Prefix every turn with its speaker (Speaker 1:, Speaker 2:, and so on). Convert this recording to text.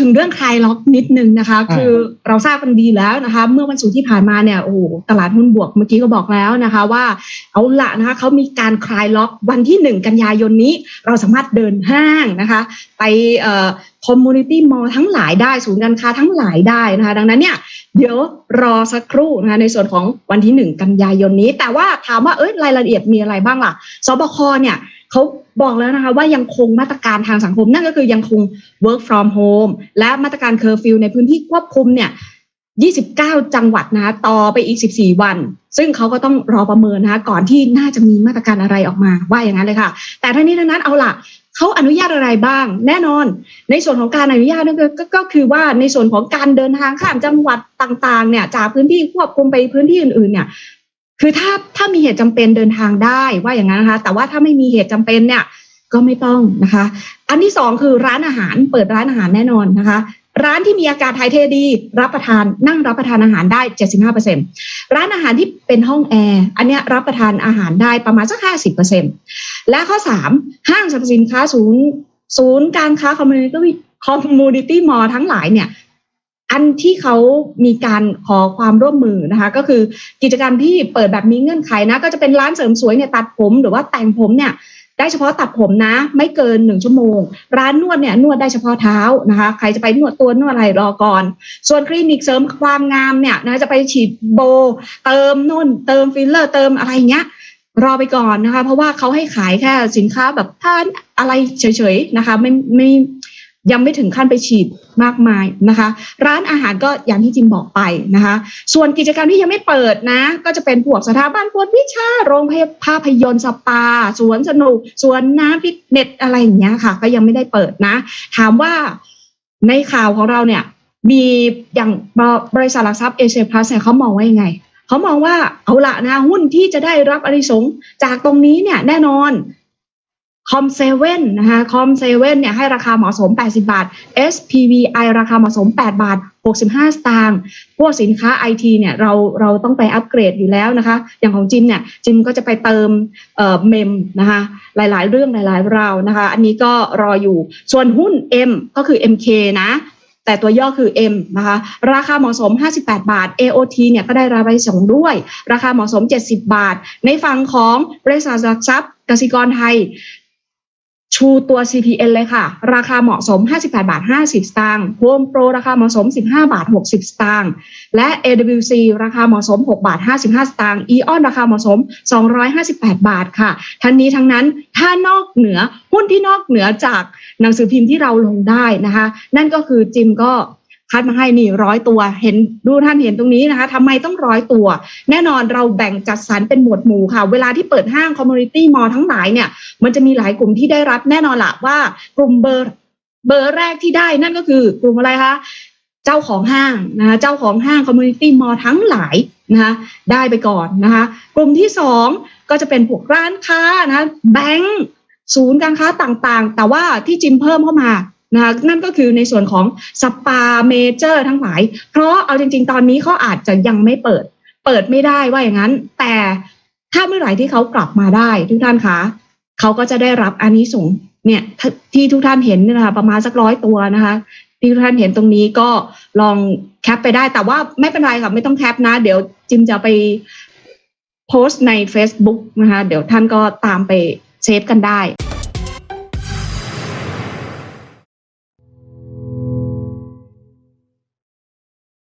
Speaker 1: ถึงเรื่องคลายล็อกนิดนึงนะคะ
Speaker 2: อ่า
Speaker 1: คือเราทราบกันดีแล้วนะคะ เมื่อวันศุกร์ที่ผ่านมาเนี่ยโอ้โหตลาดหุ้นบวกเมื่อกี้ก็บอกแล้วนะคะ ว่าเอาละนะคะเขามีการคลายล็อกวันที่หนึ่งกันยายนนี้ เราสามารถเดินห้างนะคะ ไปเอ่อคอมมูนิตี้มอลทั้งหลายได้ศูนย์การค้าทั้งหลายได้นะคะ ดังนั้นเนี่ยเดี๋ยวรอสักครู่นะคะในส่วนของวันที่หนึ่งกันยายนนี้ แต่ว่าถามว่าเอ้ยรายละเอียดมีอะไรบ้างล่ะสบคเนี่ย เขาบอกแล้วนะคะว่ายังคงมาตรการทางสังคม นั่นก็คือยังคง work from home และมาตรการเคอร์ฟิวในพื้นที่ควบคุมเนี่ย29 จังหวัดนะคะต่อไปอีก 14 วัน ซึ่งเขาก็ต้องรอประเมินนะคะก่อนที่น่าจะมีมาตรการอะไรออกมาว่าอย่างนั้นเลยค่ะ แต่ทั้งนี้ทั้งนั้นเอาล่ะเขาอนุญาตอะไรบ้าง แน่นอน ในส่วนของการอนุญาตนั่นก็ก็ก็คือว่าในส่วนของการเดินทางข้ามจังหวัดต่างๆเนี่ยจากพื้นที่ควบคุมไปพื้นที่อื่นๆเนี่ย คือถ้าถ้ามีเหตุจำเป็นเดินทางได้ว่าอย่างนั้นนะคะ แต่ว่าถ้าไม่มีเหตุจำเป็นเนี่ยก็ไม่ต้องนะคะ อันที่สองคือร้านอาหารเปิดร้านอาหารแน่นอนนะคะ ร้านที่มีอากาศถ่ายเทดี รับประทานนั่งรับประทานอาหารได้ 75%ร้านอาหารที่เป็นห้องแอร์อันเนี้ยรับประทานอาหารได้ประมาณสัก 50%และข้อ 3 ห้างสรรพสินค้าศูนย์ศูนย์การค้าคอมมูนิตี้คอมมูนิตี้มอลทั้งหลายเนี่ย อันที่เขามีการขอความร่วมมือนะคะ ก็คือกิจกรรมที่เปิดแบบมีเงื่อนไขนะ ก็จะเป็นร้านเสริมสวยเนี่ยตัดผมหรือว่าแต่งผมเนี่ยได้เฉพาะตัดผมนะ ไม่เกินหนึ่งชั่วโมง ร้านนวดเนี่ยนวดได้เฉพาะเท้านะคะ ใครจะไปนวดตัวนวดอะไรรอก่อน ส่วนคลินิกเสริมความงามเนี่ยนะจะไปฉีดโบ เติมนุ่น เติมฟิลเลอร์เติมอะไรเงี้ยรอไปก่อนนะคะ เพราะว่าเขาให้ขายแค่สินค้าแบบท่านอะไรเฉยๆนะคะ ไม่ไม่ ยังไม่ถึงขั้นไปฉีดมากมายนะคะ ร้านอาหารก็อย่างที่จิมบอกไปนะคะ ส่วนกิจกรรมที่ยังไม่เปิดนะ ก็จะเป็นพวกสถาบันกวดวิชา โรงพยาภาพยนตร์สปา สวนสนุก สวนน้ำฟิตเนสอะไรอย่างเงี้ยค่ะ ก็ยังไม่ได้เปิดนะ ถามว่าในข่าวของเราเนี่ย มีอย่างบริษัทหลักทรัพย์เอเชียพลัสเนี่ยเขามองว่ายังไงเขามองว่าเอาละนะหุ้นที่จะได้รับอานิสงส์จากตรงนี้เนี่ยแน่นอน คอมเซเว่นนะคะคอมเซเว่นเนี่ยให้ราคาเหมาะสม 80 บาท SPVI ราคาเหมาะสม 8 บาท 65 สตางค์พวกสินค้าไอทีเนี่ยเราเราต้องไปอัปเกรดอยู่แล้วนะคะ อย่างของจิมเนี่ยจิมก็จะไปเติมเอ่อเมมนะคะหลายๆ เรื่องหลายๆราวนะคะ อันนี้ก็รออยู่ส่วนหุ้น M ก็คือ MK นะแต่ตัวย่อคือ M นะคะ ราคาเหมาะสม 58 บาท AOT เนี่ยก็ได้รับใบส่งด้วย ราคาเหมาะสม 70 บาท ในฝั่งของบริษัทหลักทรัพย์กสิกรไทย ชูตัว CPN เลยค่ะ ราคาเหมาะสม 58 บาท 50 สตางค์ Home Pro ราคาเหมาะสม 15 บาท 60 สตางค์ และ AWC ราคาเหมาะสม 6 บาท 55 สตางค์ EON ราคาเหมาะสม 258 บาทค่ะ ทั้งนี้ทั้งนั้นถ้านอกเหนือหุ้นที่นอกเหนือจากหนังสือพิมพ์ที่เราลงได้นะคะ นั่นก็คือจิมก็ คัดมาให้นี่ร้อยตัว เห็นดูท่านเห็นตรงนี้นะคะทำไมต้องร้อยตัว แน่นอนเราแบ่งจัดสรรเป็นหมวดหมู่ค่ะ เวลาที่เปิดห้างคอมมูนิตี้มอลทั้งหลายเนี่ย มันจะมีหลายกลุ่มที่ได้รับแน่นอนละว่ากลุ่มเบอร์เบอร์แรกที่ได้นั่นก็คือกลุ่มอะไรคะเจ้าของห้างนะคะเจ้าของห้างคอมมูนิตี้มอลทั้งหลายนะคะได้ไปก่อนนะคะ กลุ่มที่สองก็จะเป็นพวกร้านค้านะแบงก์ศูนย์การค้าต่างๆ แต่ว่าที่จิมเพิ่มเข้ามา นะคะนั่นก็คือในส่วนของสปาเมเจอร์ทั้งหลาย เพราะเอาจริง ๆ ตอนนี้เขาอาจจะยังไม่เปิด เปิดไม่ได้ว่าอย่างนั้น แต่ถ้าเมื่อไหร่ที่เขากลับมาได้ทุกท่านคะเขาก็จะได้รับอานิสงส์เนี่ยที่ทุกท่านเห็นเนี่ยนะคะประมาณสักร้อยตัวนะคะที่ทุกท่านเห็นตรงนี้ก็ลองแคปไปได้ แต่ว่าไม่เป็นไรค่ะไม่ต้องแคปนะ เดี๋ยวจิมจะไปโพสต์ใน Facebook นะคะเดี๋ยวท่านก็ตามไปเซฟกันได้